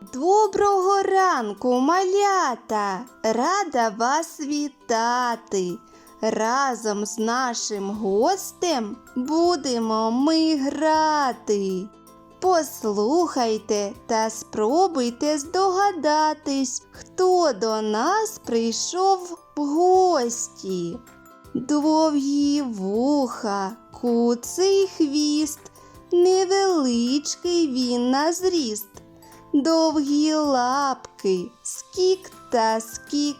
Доброго ранку, малята! Рада вас вітати! Разом з нашим гостем будемо ми грати. Послухайте та спробуйте здогадатись, хто до нас прийшов в гості. Довгі вуха, куций хвіст, невеличкий він на зріст. Довгі лапки, скік та скік.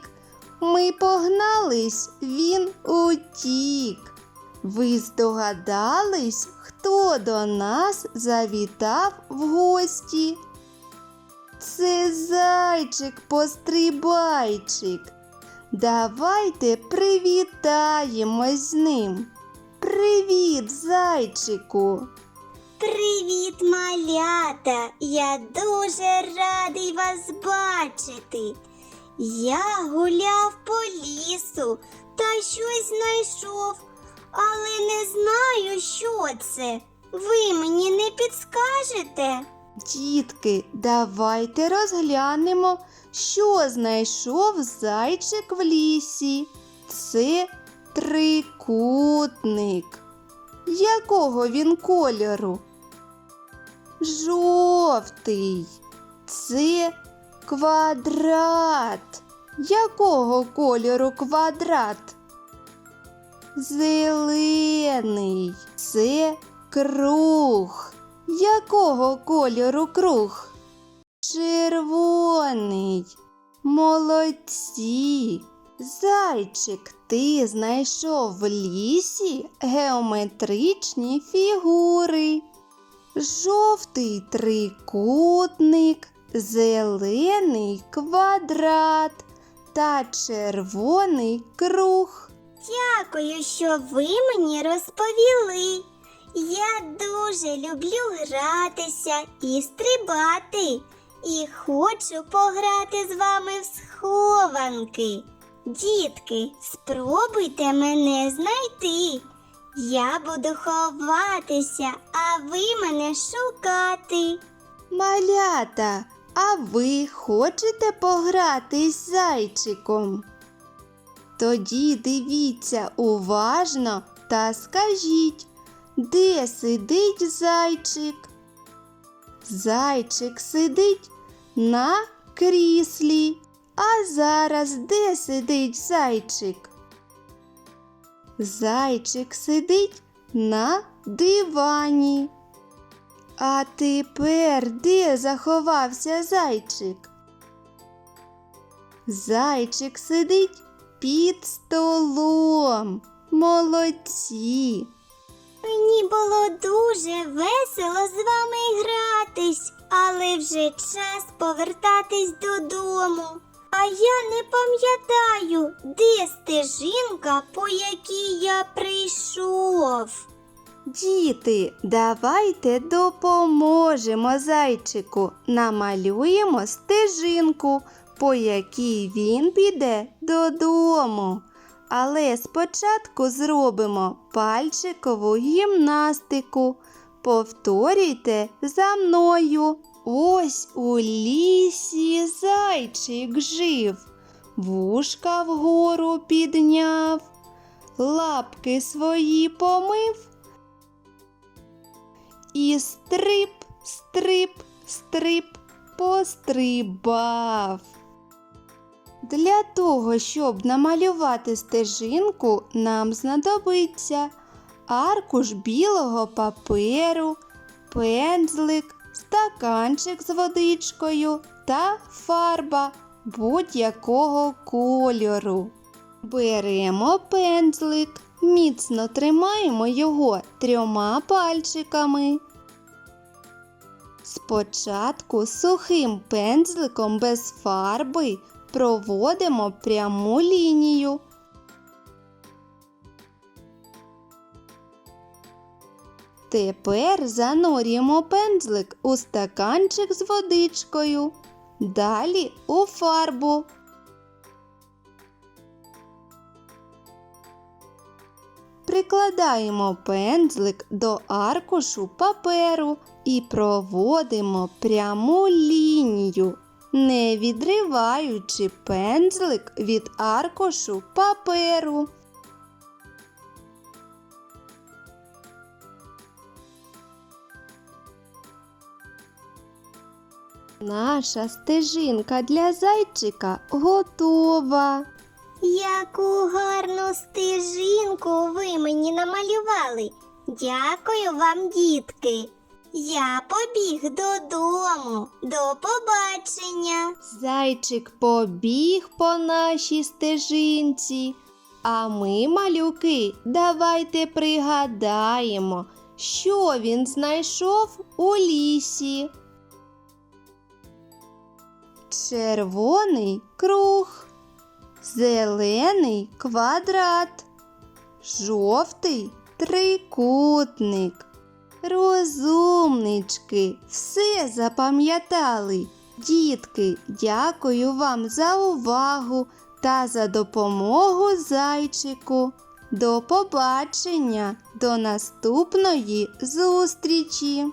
Ми погнались, він утік. Ви здогадались, хто до нас завітав в гості? Це зайчик пострибайчик. Давайте привітаємось з ним. Привіт, зайчику! Привіт, малята! Я дуже радий вас бачити. Я гуляв по лісу та щось знайшов, але не знаю, що це. Ви мені не підскажете? Дітки, давайте розглянемо, що знайшов зайчик в лісі. Це трикутник. Якого він кольору? Жовтий. Це квадрат. Якого кольору квадрат? Зелений. Це круг. Якого кольору круг? Червоний. Молодці. Зайчик, ти знайшов в лісі геометричні фігури. Жовтий трикутник, зелений квадрат та червоний круг. Дякую, що ви мені розповіли. Я дуже люблю гратися і стрибати. І хочу пограти з вами в схованки. Дітки, спробуйте мене знайти. Я буду ховатися, а ви мене шукати. Малята, а ви хочете пограти з зайчиком? Тоді дивіться уважно та скажіть, де сидить зайчик? Зайчик сидить на кріслі. А зараз де сидить зайчик? Зайчик сидить на дивані. А тепер де заховався зайчик? Зайчик сидить під столом. Молодці. Мені було дуже весело з вами гратись, але вже час повертатись додому. А я не пам'ятаю, де стежинка, по якій я прийшов. Діти, давайте допоможемо зайчику. Намалюємо стежинку, по якій він піде додому. Але спочатку зробимо пальчикову гімнастику. Повторюйте за мною. Ось у лісі зайчик жив, вушка вгору підняв, лапки свої помив. І стрип, стрип, стрип пострибав. Для того, щоб намалювати стежинку, нам знадобиться аркуш білого паперу, пензлик, стаканчик з водичкою та фарба будь-якого кольору. Беремо пензлик, міцно тримаємо його трьома пальчиками. Спочатку сухим пензликом без фарби проводимо пряму лінію. Тепер занурюємо пензлик у стаканчик з водичкою. Далі у фарбу. прикладаємо пензлик до аркушу паперу і проводимо пряму лінію, не відриваючи пензлик від аркушу паперу. Наша стежинка для зайчика готова. Яку гарну стежинку ви мені намалювали. Дякую вам, дітки. Я побіг додому. До побачення. Зайчик побіг по нашій стежинці. А ми, малюки, давайте пригадаємо, що він знайшов у лісі. Червоний круг, зелений квадрат, жовтий трикутник. Розумнички, все запам'ятали. Дітки, дякую вам за увагу та за допомогу зайчику. До побачення, до наступної зустрічі!